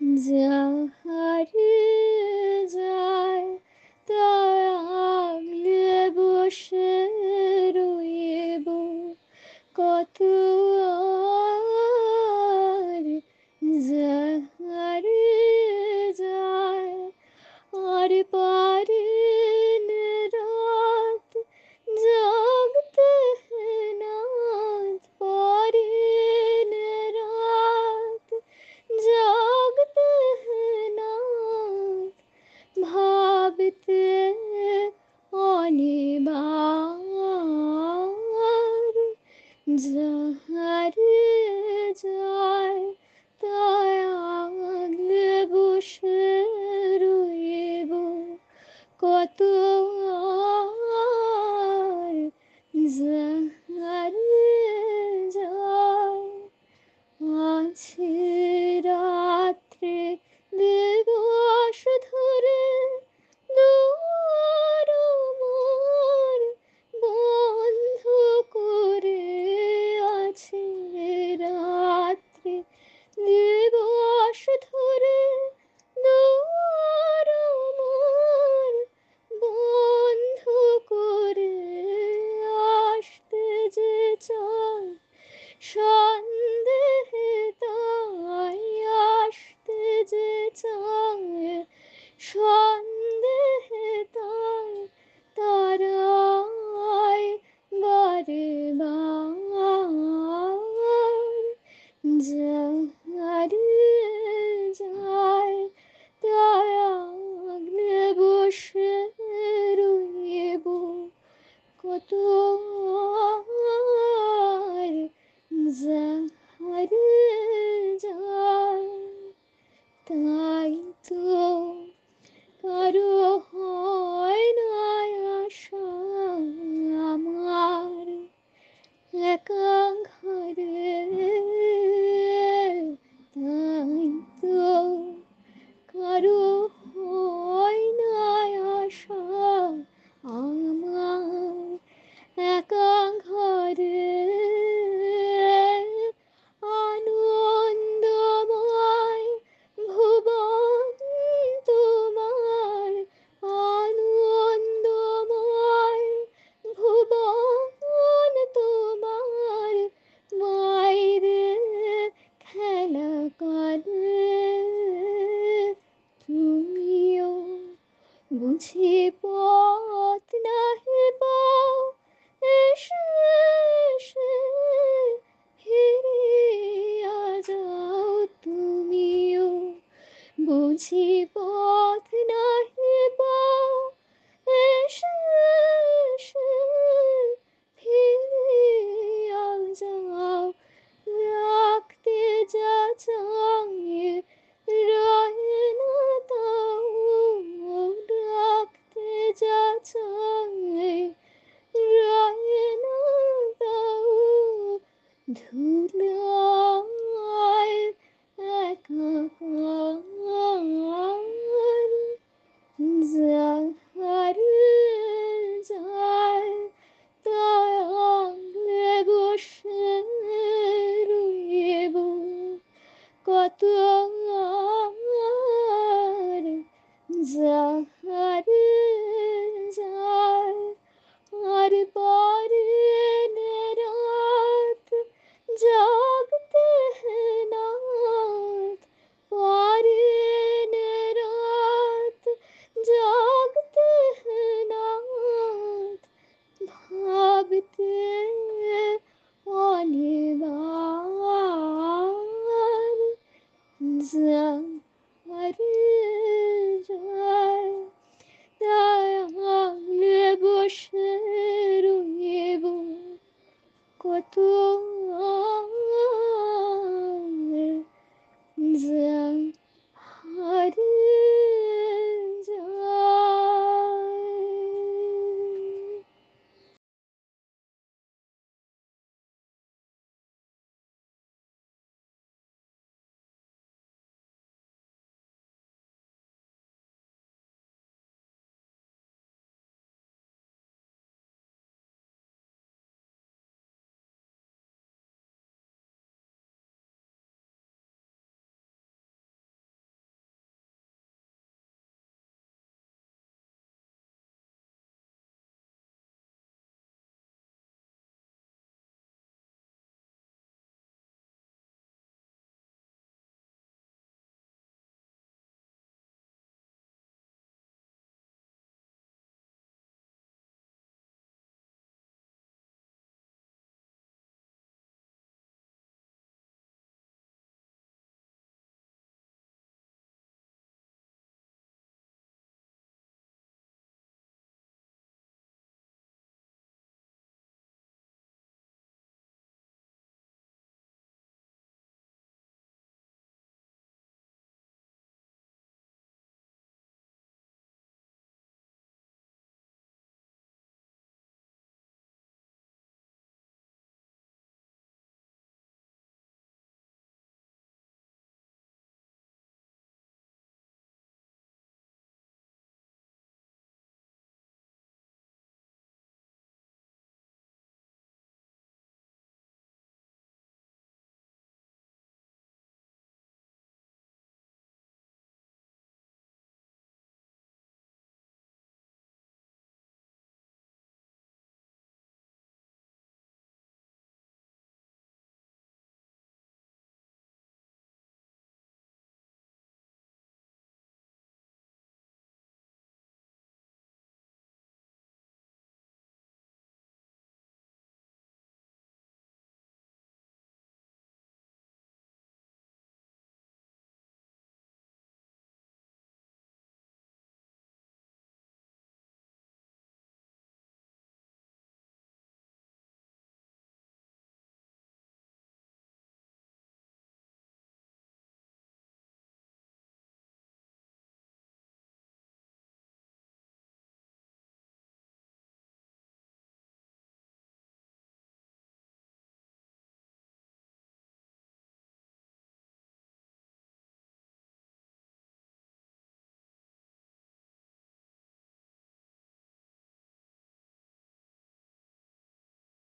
Zahari tout. মাঝে পথ নাহি পাও এসে এসে হেরিয়া যাও তুমিও। বুঝি পথ নাহি পাও এসে এসে হেরিয়া যাও। রাখতে যা চাও धू Tuhan